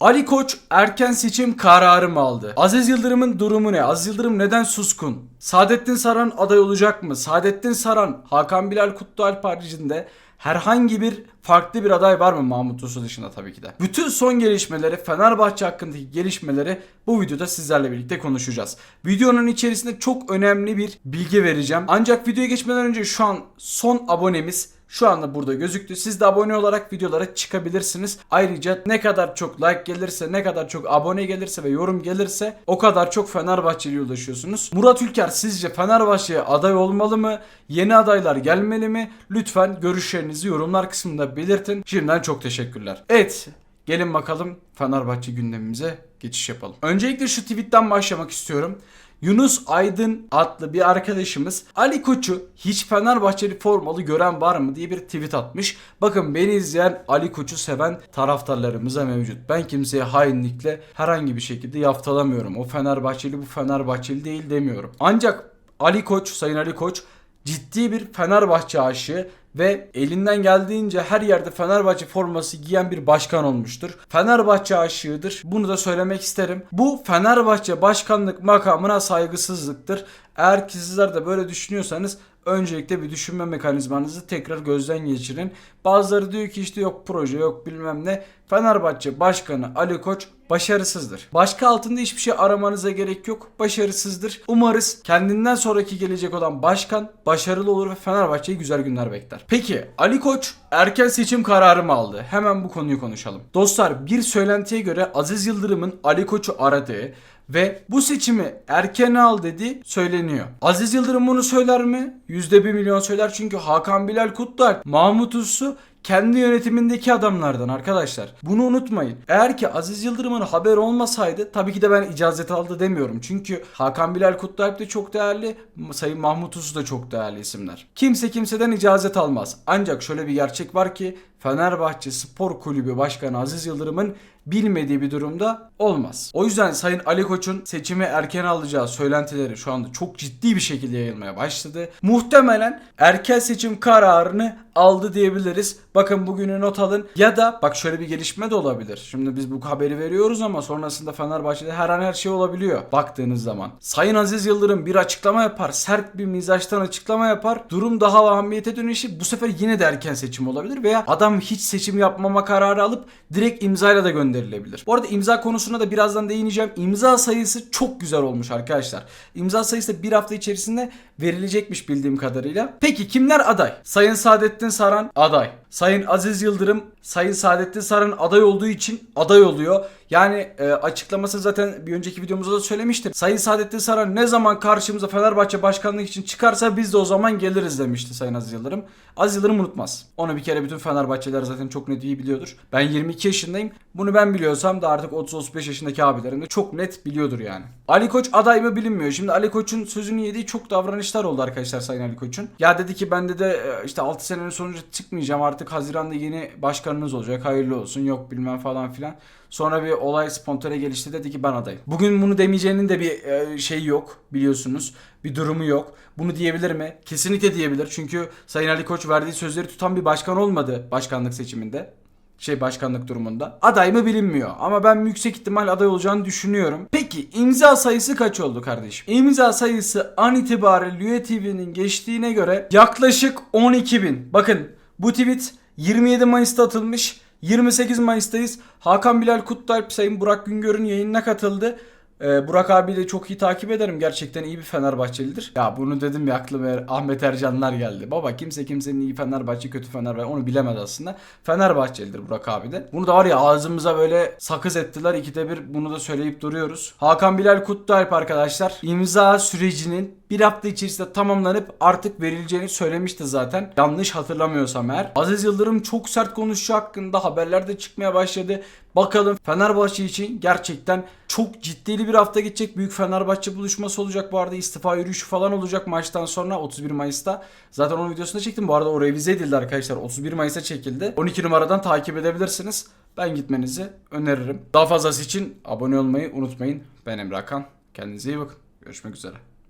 Ali Koç erken seçim kararı mı aldı? Aziz Yıldırım'ın durumu ne? Aziz Yıldırım neden suskun? Saadettin Saran aday olacak mı? Saadettin Saran, Hakan Bilal Kutlualp haricinde herhangi bir farklı bir aday var mı Mahmut Uslu dışında tabii ki de. Bütün son gelişmeleri, Fenerbahçe hakkındaki gelişmeleri bu videoda sizlerle birlikte konuşacağız. Videonun içerisinde çok önemli bir bilgi vereceğim. Ancak videoya geçmeden önce şu an son abonemiz şu anda burada gözüktü. Siz de abone olarak videolara çıkabilirsiniz. Ayrıca ne kadar çok like gelirse, ne kadar çok abone gelirse ve yorum gelirse o kadar çok Fenerbahçeli'ye ulaşıyorsunuz. Murat Ülker sizce Fenerbahçe'ye aday olmalı mı? Yeni adaylar gelmeli mi? Lütfen görüşlerinizi yorumlar kısmında belirtin. Şimdiden çok teşekkürler. Evet, gelin bakalım Fenerbahçe gündemimize geçiş yapalım. Öncelikle şu tweetten başlamak istiyorum. Yunus Aydın adlı bir arkadaşımız Ali Koç'u hiç Fenerbahçeli formalı gören var mı diye bir tweet atmış. Bakın beni izleyen Ali Koç'u seven taraftarlarımıza mevcut. Ben kimseye hainlikle herhangi bir şekilde yaftalamıyorum. O Fenerbahçeli bu Fenerbahçeli değil demiyorum. Ancak Ali Koç, Sayın Ali Koç ciddi bir Fenerbahçe aşığı ve elinden geldiğince her yerde Fenerbahçe forması giyen bir başkan olmuştur. Fenerbahçe aşığıdır. Bunu da söylemek isterim. Bu Fenerbahçe başkanlık makamına saygısızlıktır. Eğer ki sizler de böyle düşünüyorsanız öncelikle bir düşünme mekanizmanızı tekrar gözden geçirin. Bazıları diyor ki işte yok proje yok bilmem ne. Fenerbahçe Başkanı Ali Koç başarısızdır. Başka altında hiçbir şey aramanıza gerek yok. Başarısızdır. Umarız kendinden sonraki gelecek olan başkan başarılı olur ve Fenerbahçe'yi güzel günler bekler. Peki Ali Koç erken seçim kararı mı aldı? Hemen bu konuyu konuşalım. Dostlar bir söylentiye göre Aziz Yıldırım'ın Ali Koç'u aradığı ve bu seçimi erken al dedi söyleniyor. Aziz Yıldırım bunu söyler mi? %1 milyon söyler çünkü Hakan Bilal Kutlualp, Mahmut Uslu kendi yönetimindeki adamlardan arkadaşlar. Bunu unutmayın. Eğer ki Aziz Yıldırım'ın haber olmasaydı tabii ki de ben icazet aldı demiyorum. Çünkü Hakan Bilal Kutlualp de çok değerli, Sayın Mahmut Uslu da çok değerli isimler. Kimse kimseden icazet almaz. Ancak şöyle bir gerçek var ki Fenerbahçe Spor Kulübü Başkanı Aziz Yıldırım'ın bilmediği bir durumda olmaz. O yüzden Sayın Ali Koç'un seçimi erken alacağı söylentileri şu anda çok ciddi bir şekilde yayılmaya başladı. Muhtemelen erken seçim kararını aldı diyebiliriz. Bakın bugünü not alın. Ya da bak şöyle bir gelişme de olabilir. Şimdi biz bu haberi veriyoruz ama sonrasında Fenerbahçe'de her an her şey olabiliyor. Baktığınız zaman. Sayın Aziz Yıldırım bir açıklama yapar. Sert bir mizaçtan açıklama yapar. Durum daha vahimiyete dönüşür. Bu sefer yine de erken seçim olabilir. Veya adam hiç seçim yapmama kararı alıp direkt imzayla da gönderilebilir. Bu arada imza konusuna da birazdan değineceğim. İmza sayısı çok güzel olmuş arkadaşlar. İmza sayısı bir hafta içerisinde verilecekmiş bildiğim kadarıyla. Peki kimler aday? Sayın Saadettin Saran aday. Sayın Aziz Yıldırım Sayın Saadettin Saran aday olduğu için aday oluyor. Yani e, açıklaması zaten bir önceki videomuzda da söylemiştim. Sayın Saadettin Saran ne zaman karşımıza Fenerbahçe başkanlık için çıkarsa biz de o zaman geliriz demişti Sayın Aziz Yıldırım. Aziz Yıldırım unutmaz. Onu bir kere bütün Fenerbahçeliler zaten çok net iyi biliyordur. Ben 22 yaşındayım. Bunu ben biliyorsam da artık 30-35 yaşındaki abilerim de çok net biliyordur yani. Ali Koç aday mı bilinmiyor. Şimdi Ali Koç'un sözünü yediği çok davranışlar oldu arkadaşlar Sayın Ali Koç'un. Ya dedi ki ben de e, işte 6 senenin sonucu çıkmayacağım artık Haziran'da yeni başkanınız olacak hayırlı olsun yok bilmem falan filan. Sonra bir olay spontane gelişti dedi ki ben adayım. Bugün bunu demeyeceğinin de bir e, şeyi yok biliyorsunuz. Bir durumu yok. Bunu diyebilir mi? Kesinlikle diyebilir. Çünkü Sayın Ali Koç verdiği sözleri tutan bir başkan olmadı başkanlık seçiminde şey başkanlık durumunda. Aday mı bilinmiyor ama ben yüksek ihtimal aday olacağını düşünüyorum. Peki imza sayısı kaç oldu kardeşim? İmza sayısı an itibariyle Lüye TV'nin geçtiğine göre yaklaşık 12 bin. Bakın bu tweet 27 Mayıs'ta atılmış. 28 Mayıs'tayız. Hakan Bilal Kutlualp Sayın Burak Güngör'ün yayınına katıldı. Ee, Burak abi de çok iyi takip ederim. Gerçekten iyi bir Fenerbahçelidir. Ya bunu dedim ya aklıma Ahmet Ercanlar geldi. Baba kimse kimsenin iyi Fenerbahçe kötü Fenerbahçe onu bilemez aslında. Fenerbahçelidir Burak abi de. Bunu da var ya ağzımıza böyle sakız ettiler. İkide bir bunu da söyleyip duruyoruz. Hakan Bilal Kutlualp arkadaşlar imza sürecinin bir hafta içerisinde tamamlanıp artık verileceğini söylemişti zaten. Yanlış hatırlamıyorsam eğer. Aziz Yıldırım çok sert konuşu hakkında haberler de çıkmaya başladı. Bakalım Fenerbahçe için gerçekten çok ciddili bir hafta geçecek. Büyük Fenerbahçe buluşması olacak bu arada. istifa yürüyüşü falan olacak maçtan sonra 31 Mayıs'ta. Zaten onun videosunu çektim. Bu arada o revize edildi arkadaşlar. 31 Mayıs'a çekildi. 12 numaradan takip edebilirsiniz. Ben gitmenizi öneririm. Daha fazlası için abone olmayı unutmayın. Ben Emre Hakan. Kendinize iyi bakın. Görüşmek üzere.